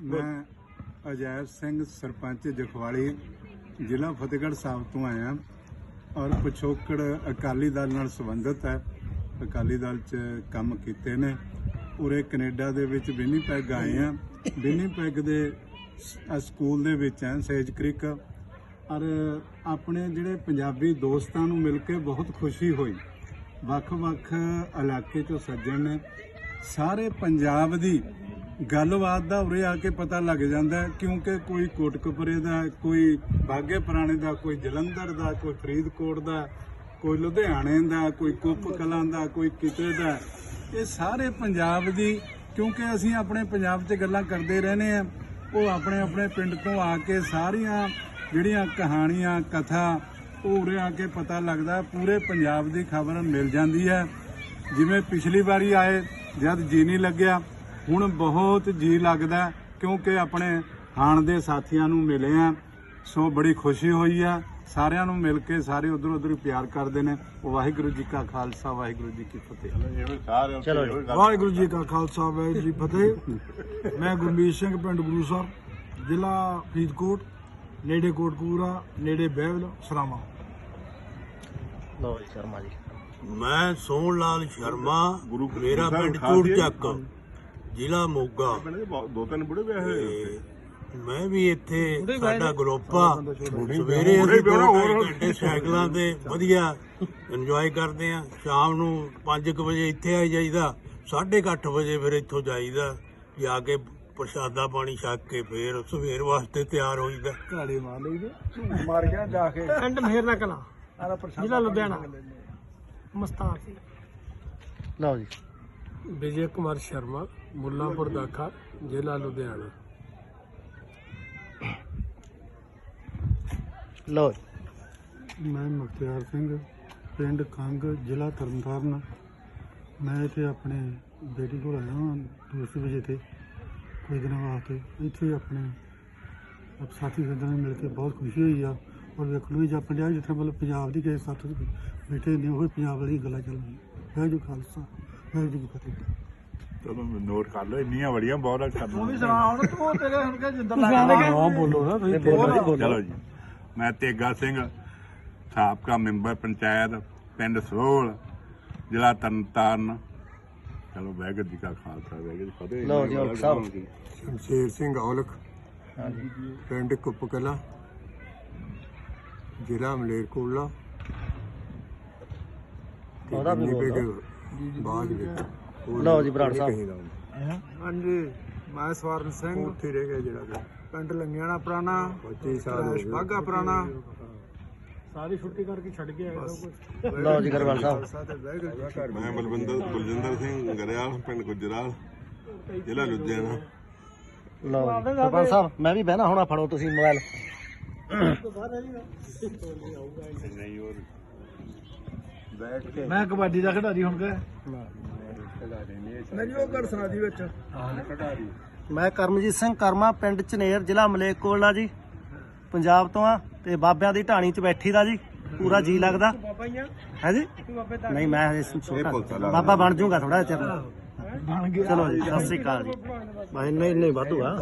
ਮੈਂ ਅਜੈਬ ਸਿੰਘ ਸਰਪੰਚ ਜਖਵਾਲੀ ਜ਼ਿਲ੍ਹਾ ਫਤਿਹਗੜ੍ਹ ਸਾਹਿਬ ਤੋਂ ਆਇਆ ਔਰ ਪਿਛੋਕੜ ਅਕਾਲੀ ਦਲ ਨਾਲ ਸੰਬੰਧਿਤ ਹੈ। ਅਕਾਲੀ ਦਲ 'ਚ ਕੰਮ ਕੀਤੇ ਨੇ। ਉਰੇ ਕੈਨੇਡਾ ਦੇ ਵਿੱਚ ਵਿਨੀਪੈਗ ਆਏ ਆ ਵਿਨੀਪੈਗ ਦੇ ਸਕੂਲ ਦੇ ਵਿੱਚ ਹੈ ਸੇਜ ਕ੍ਰਿਕ। ਔਰ ਆਪਣੇ ਜਿਹੜੇ ਪੰਜਾਬੀ ਦੋਸਤਾਂ ਨੂੰ ਮਿਲ ਕੇ ਬਹੁਤ ਖੁਸ਼ੀ ਹੋਈ। ਵੱਖ-ਵੱਖ ਇਲਾਕੇ ਤੋਂ ਸੱਜਣ ਨੇ। ਸਾਰੇ ਪੰਜਾਬ ਦੀ ਗੱਲਬਾਤ ਦਾ ਉਰੇ ਆ ਕੇ ਪਤਾ ਲੱਗ ਜਾਂਦਾ ਕਿਉਂਕਿ ਕੋਈ ਕੋਟਕਪੁਰੇ ਦਾ, ਕੋਈ ਬਾਗੇ ਪੁਰਾਣੇ ਦਾ, ਕੋਈ ਜਲੰਧਰ ਦਾ, ਕੋਈ ਫਰੀਦਕੋਟ ਦਾ, ਕੋਈ ਲੁਧਿਆਣੇ ਦਾ, ਕੋਈ ਕੁੱਪ ਕਲਾਂ ਦਾ, ਕੋਈ ਕਿਤੇ ਦਾ, ਇਹ ਸਾਰੇ ਪੰਜਾਬ ਦੀ, ਕਿਉਂਕਿ ਅਸੀਂ ਆਪਣੇ ਪੰਜਾਬ 'ਚ ਗੱਲਾਂ ਕਰਦੇ ਰਹਿੰਦੇ ਆ ਉਹ ਆਪਣੇ ਆਪਣੇ ਪਿੰਡ ਤੋਂ ਆ ਕੇ ਸਾਰੀਆਂ ਜਿਹੜੀਆਂ ਕਹਾਣੀਆਂ, ਕਥਾ, ਉਹ ਉਰੇ ਆ ਕੇ ਪਤਾ ਲੱਗਦਾ, ਪੂਰੇ ਪੰਜਾਬ ਦੀ ਖਬਰ ਮਿਲ ਜਾਂਦੀ ਹੈ। ਜਿਵੇਂ ਪਿਛਲੀ ਵਾਰੀ ਆਏ, ਜਦ ਜੀ ਨਹੀਂ ਲੱਗਿਆ ਹੁਣ ਬਹੁਤ ਜੀ ਲੱਗਦਾ ਕਿਉਂਕਿ ਆਪਣੇ ਹਾਣ ਦੇ ਸਾਥੀਆਂ ਨੂੰ ਮਿਲੇ ਆ ਸੋ ਬੜੀ ਖੁਸ਼ੀ ਹੋਈ ਆ। ਸਾਰਿਆਂ ਨੂੰ ਮਿਲ ਕੇ ਸਾਰੇ ਉਧਰ ਉਧਰ ਪਿਆਰ ਕਰਦੇ ਨੇ। ਵਾਹਿਗੁਰੂ ਜੀ ਕਾ ਖਾਲਸਾ ਵਾਹਿਗੁਰੂ ਜੀ ਕੀ ਫਤਿਹ। ਚਲੋ ਵਾਹਿਗੁਰੂ ਜੀ ਕਾ ਖਾਲਸਾ ਵਾਹਿਗੁਰੂ ਜੀ ਕੀ ਫਤਿਹ। ਮੈਂ ਗੁਰਮੀਤ ਸਿੰਘ ਪਿੰਡ ਗੁਰੂ ਸਾਹਿਬ ਜ਼ਿਲ੍ਹਾ ਫਰੀਦਕੋਟ ਨੇੜੇ ਕੋਟਕਪੂਰਾ ਨੇੜੇ ਬਹਿਬਲ ਸਰਾਵਾ। ਲਓ ਜੀ ਸ਼ਰਮਾ ਜੀ। ਮੈਂ ਸੋਹਣ ਲਾਲ ਸ਼ਰਮਾ ਗੁਰੂ ਮੇਰਾ ਪਿੰਡ ਚੂੜ ਚੱਕ ਜ਼ਿਲ੍ਹਾ ਮੋਗਾ। ਦੋ ਤਿੰਨ ਬੁੜੇ ਵਿਆਹੇ ਹੋਏ ਤੇ ਮੈਂ ਵੀ ਇੱਥੇ ਸਾਡਾ ਗਰੁੱਪ ਆ। ਸਵੇਰੇ ਅਸੀਂ ਦੋ ਢਾਈ ਘੰਟੇ ਸਾਈਕਲਾਂ ਤੇ ਵਧੀਆ ਇੰਜੋਏ ਕਰਦੇ ਆ। ਸ਼ਾਮ ਨੂੰ 5 ਵਜੇ ਇੱਥੇ ਆ ਜਾਈਦਾ। 8:30 ਵਜੇ ਫਿਰ ਇੱਥੋਂ ਜਾਈਦਾ। ਜਾ ਕੇ ਪ੍ਰਸ਼ਾਦਾ ਪਾਣੀ ਛਕ ਕੇ ਫੇਰ ਸਵੇਰ ਵਾਸਤੇ ਤਿਆਰ ਹੋਈਦਾ। ਘਾੜੇ ਮਾਰ ਲਈਦੇ ਮਾਰ ਗਿਆ ਜਾ ਕੇ। ਪਿੰਡ ਮਹਿਰਨਾ ਕਲਾ ਆਲਾ ਪ੍ਰਸ਼ਾਦ ਜ਼ਿਲ੍ਹਾ ਲੁਧਿਆਣਾ। ਮਸਤਾਨ। ਲਓ ਜੀ। ਵਿਜੇ ਕੁਮਾਰ ਸ਼ਰਮਾ ਮੁੱਲਾਂਪੁਰ ਦਾਖਾ ਜ਼ਿਲ੍ਹਾ ਲੁਧਿਆਣਾ। ਜੀ। ਮੈਂ ਮੁਖਤਿਆਰ ਸਿੰਘ ਪਿੰਡ ਖੰਗ ਜ਼ਿਲ੍ਹਾ ਤਰਨਤਾਰਨ। ਮੈਂ ਇੱਥੇ ਆਪਣੇ ਬੇਟੀ ਕੋਲ ਆਇਆ ਹਾਂ ਦੂਸਰੇ ਵਜੇ ਤੇ ਕੁਝ ਦਿਨਾਂ ਵਾਸਤੇ। ਇੱਥੇ ਆਪਣੇ ਆਪ ਸਾਥੀ ਸੱਜਣਾਂ ਨੂੰ ਮਿਲ ਕੇ ਬਹੁਤ ਖੁਸ਼ੀ ਹੋਈ ਆ। ਔਰ ਵੇਖ ਲਓ ਜਾਂ ਪੰਜਾਬ ਜਿੱਥੇ ਮਤਲਬ ਪੰਜਾਬ ਦੀ ਕਿਸੇ ਸਾਥੀ ਬੈਠੇ ਨੇ ਉਹ ਪੰਜਾਬ ਵਾਲੀ ਗੱਲਾਂ ਚੱਲਦੀਆਂ। ਵਾਹਿਗੁਰੂ ਜੀ ਖਾਲਸਾ। ਵਾਹਿਗੁਰੂ ਜੀ ਕੀ ਫਤਿਹ ਚਲੋ ਨੋਟ ਕਰ ਲਓ ਇੰਨੀਆਂ ਬੜੀਆਂ ਬਹੁਤ ਕਰ ਤੂੰ ਵੀ ਲਓ ਸੁਣਾ ਹੁਣ ਤੂੰ ਤੇਰੇ ਹੁਣ ਕਿ ਜਿੰਦਰ ਹਾਂ? ਬੋਲੋ ਨਾ ਤੁਸੀਂ ਚਲੋ ਜੀ ਮੈਂ ਤੇਗਾ ਸਿੰਘ ਸਾਬਕਾ ਮੈਂਬਰ ਪੰਚਾਇਤ ਪਿੰਡ ਸੋਲ ਜ਼ਿਲ੍ਹਾ ਤਰਨਤਾਰਨ। ਚਲੋ ਵਾਹਿਗੁਰੂ ਜੀ ਕਾ ਖਾਲਸਾ ਵਾਹਿਗੁਰੂ ਜੀ ਕੀ ਫਤਿਹ। ਲਓ ਜੀ, ਔਲਖ ਸਾਹਿਬ। ਸ਼ਮਸ਼ੇਰ ਸਿੰਘ ਔਲਖ ਪਿੰਡ ਕੁੱਪਕਲਾ ਜ਼ਿਲ੍ਹਾ ਮਲੇਰਕੋਟਲਾ। ਉਹਦਾ ਵੀ। ਬਾਗ ਵਿੱਚ। ਲਓ ਜੀ ਬਰਾੜ ਸਾਹਿਬ। ਹਾਂਜੀ ਮੈਂ ਸਵਰਨ ਸਿੰਘ। ਉੱਥੇ ਰਹਿ ਗਿਆ ਜਿਹੜਾ ਪਿੰਡ ਲੰਗਿਆਣਾ ਪੁਰਾਣਾ। 25 ਸਾਲ ਹੋ ਗਏ। ਬਾਗਾ ਪੁਰਾਣਾ। ਸਾਰੀ ਛੁੱਟੀ ਕਰਕੇ ਛੱਡ ਕੇ ਹੋ ਲਓ ਜੀ ਗਰਵਾਲ ਸਾਹਿਬ। ਮੈਂ ਬਲਵਿੰਦਰ ਬਲਜਿੰਦਰ ਸਿੰਘ ਗਰੇਵਾਲ ਪਿੰਡ ਗੁਜਰਾਲ ਜ਼ਿਲ੍ਹਾ ਲੁਧਿਆਣਾ। ਲਓ ਜੀ। ਸਰਪੰਚ ਸਾਹਿਬ ਮੈਂ ਵੀ ਬਹਿਣਾ ਹੋਣਾ ਫੜੋ ਤੁਸੀਂ ਮੋਬਾਈਲ। ਮੈਂ ਕਬੱਡੀ ਦਾ ਖਿਡਾਰੀ ਹੁਣ ਕਿ ਨਹੀਂ ਉਹ ਕਰ ਸੁਣਾ ਦੀ ਵਿੱਚ ਮੈਂ ਕਰਮਜੀਤ ਸਿੰਘ ਕਰਮਾ ਪਿੰਡ ਚਨੇਰ ਜ਼ਿਲ੍ਹਾ ਮਲੇਰਕੋਟਲਾ ਜੀ। ਪੰਜਾਬ ਤੋਂ ਆ ਤੇ ਬਾਬਿਆਂ ਦੀ ਢਾਣੀ 'ਚ ਬੈਠੀ ਦਾ ਜੀ। ਪੂਰਾ ਜੀ ਲੱਗਦਾ। ਹੈ ਜੀ? ਨਹੀਂ ਮੈਂ ਹਜੇ ਛੋਟਾ। ਬਾਬਾ ਬਣ ਜਾਊਗਾ ਥੋੜਾ ਚਿਰ। ਬਣ ਗਿਆ। ਚਲੋ ਜੀ ਸਤਿ ਸ੍ਰੀ ਅਕਾਲ ਜੀ। ਬਾਈ ਨਹੀਂ ਨਹੀਂ ਵਾਧੂ ਆ।